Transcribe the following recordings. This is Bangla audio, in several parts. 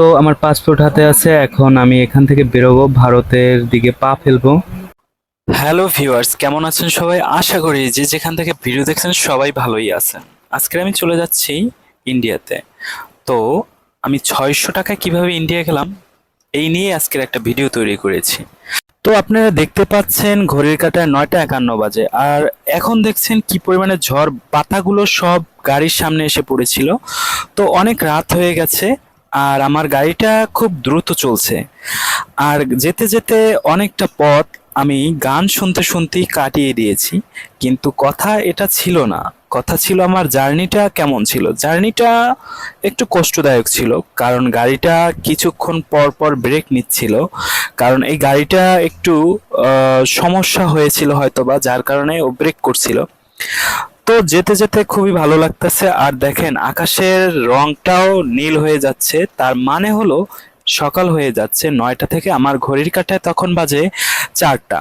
তো আমার পাসপোর্ট হাতে আছে, এখন আমি এখান থেকে বেরোবো, ভারতের দিকে পা ফেলব। হ্যালো ভিউয়ার্স, কেমন আছেন সবাই? আশা করি যে যেখান থেকে ভিডিও দেখছেন সবাই ভালোই আছেন। আজকে আমি চলে যাচ্ছি ইন্ডিয়াতে। তো আমি ছয়শো টাকায় কীভাবে ইন্ডিয়া গেলাম, এই নিয়ে আজকের একটা ভিডিও তৈরি করেছি। তো আপনারা দেখতে পাচ্ছেন ঘড়ির কাঁটায় নয়টা একান্ন বাজে, আর এখন দেখছেন কি পরিমাণে ঝড়, পাতাগুলো সব গাড়ির সামনে এসে পড়েছিল। তো অনেক রাত হয়ে গেছে আর আমার গাড়িটা খুব দ্রুত চলছে। আর যেতে যেতে অনেকটা পথ আমি গান শুনতে শুনতেই কাটিয়ে দিয়েছি, কিন্তু কথা এটা ছিল না। কথা ছিল আমার জার্নিটা কেমন ছিল? জার্নিটা একটু কষ্টদায়ক ছিল, কারণ গাড়িটা কিছুক্ষণ পর পর ব্রেক নিচ্ছিল, কারণ এই গাড়িটা একটু সমস্যা হয়েছিল হয়তোবা, যার কারণে ও ব্রেক করছিল। তো যেতে যেতে খুবই ভালো লাগতেছে। আর দেখেন, আকাশের রংটাও নীল হয়ে যাচ্ছে। তার মানে হলো সকাল হয়ে যাচ্ছে নয়টা থেকে। আমার ঘড়ির কাঁটায় তখন বাজে চারটা।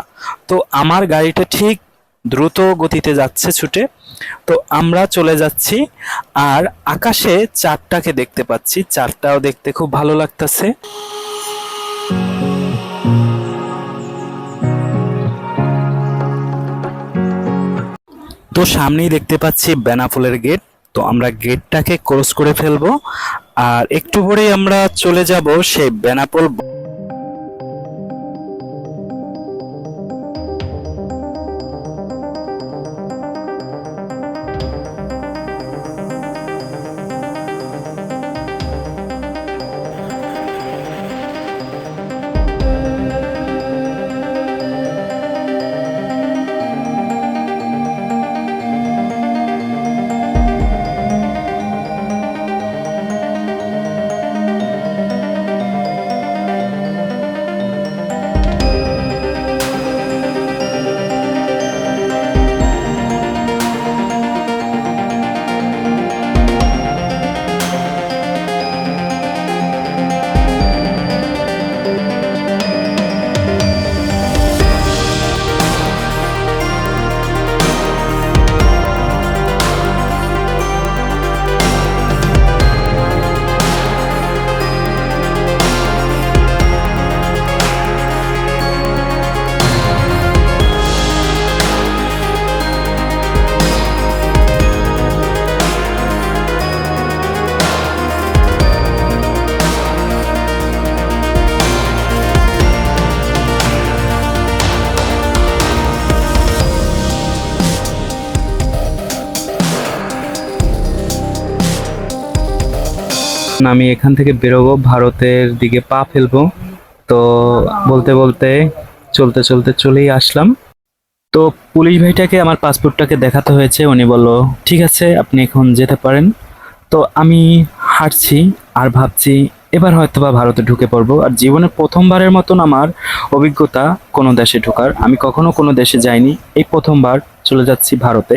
তো আমার গাড়িটা ঠিক দ্রুত গতিতে যাচ্ছে ছুটে। তো আমরা চলে যাচ্ছি। আর আকাশে চারটাকে দেখতে পাচ্ছি। চারটাও দেখতে খুব ভালো লাগতেছে। তো সামনেই দেখতে পাচ্ছি বেনাফুলের গেট তো আমরা গেটটাকে ক্রস করে ফেলব। আর একটু পরেই আমরা চলে যাব সেই বেনাপোল আমি এখান থেকে বেরোবো, ভারতের দিকে পা ফেলব। তো বলতে বলতে চলতে চলতে চলেই আসলাম। তো পুলিশ ভাইটাকে, আমার পাসপোর্টটাকে দেখাতে হয়েছে। উনি বলল, ঠিক আছে, আপনি এখন যেতে পারেন। তো আমি হাঁটছি আর ভাবছি এবার হয়তো বা ভারতে ঢুকে পড়ব। আর জীবনে প্রথমবারের মতন আমার অভিজ্ঞতা কোনো দেশে ঢোকার। আমি কখনো কোনো দেশে যাইনি, এই প্রথমবার চলে যাচ্ছি ভারতে।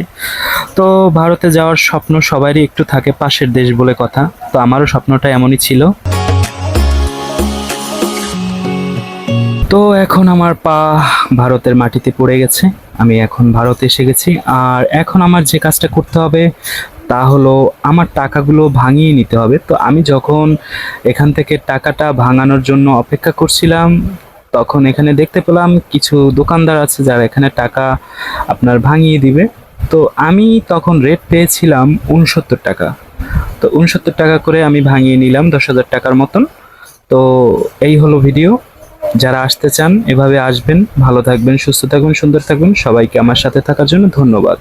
তো ভারতে যাওয়ার স্বপ্ন সবারই একটু থাকে, পাশের দেশ বলে কথা। তো আমারও স্বপ্নটা এমনই ছিল। তো এখন আমার পা ভারতের মাটিতে পড়ে গেছে। আমি এখন ভারতে এসে গেছি। আর এখন আমার যে কাজটা করতে হবে তা হলো আমার টাকাগুলো ভাঙিয়ে নিতে হবে। তো আমি যখন এখান থেকে টাকাটা ভাঙানোর জন্য অপেক্ষা করছিলাম, তখন এখানে দেখতে পেলাম কিছু দোকানদার আছে যারা এখানে টাকা আপনার ভাঙিয়ে দিবে। তো আমি তখন রেট পেয়েছিলাম উনসত্তর টাকা। তো উনসত্তর টাকা করে আমি ভাঙিয়ে নিলাম দশ হাজার টাকার মতন। তো এই হলো ভিডিও যারা আসতে চান, এভাবে আসবেন। ভালো থাকবেন, সুস্থ থাকবেন, সুন্দর থাকবেন। সবাইকে আমার সাথে থাকার জন্য ধন্যবাদ।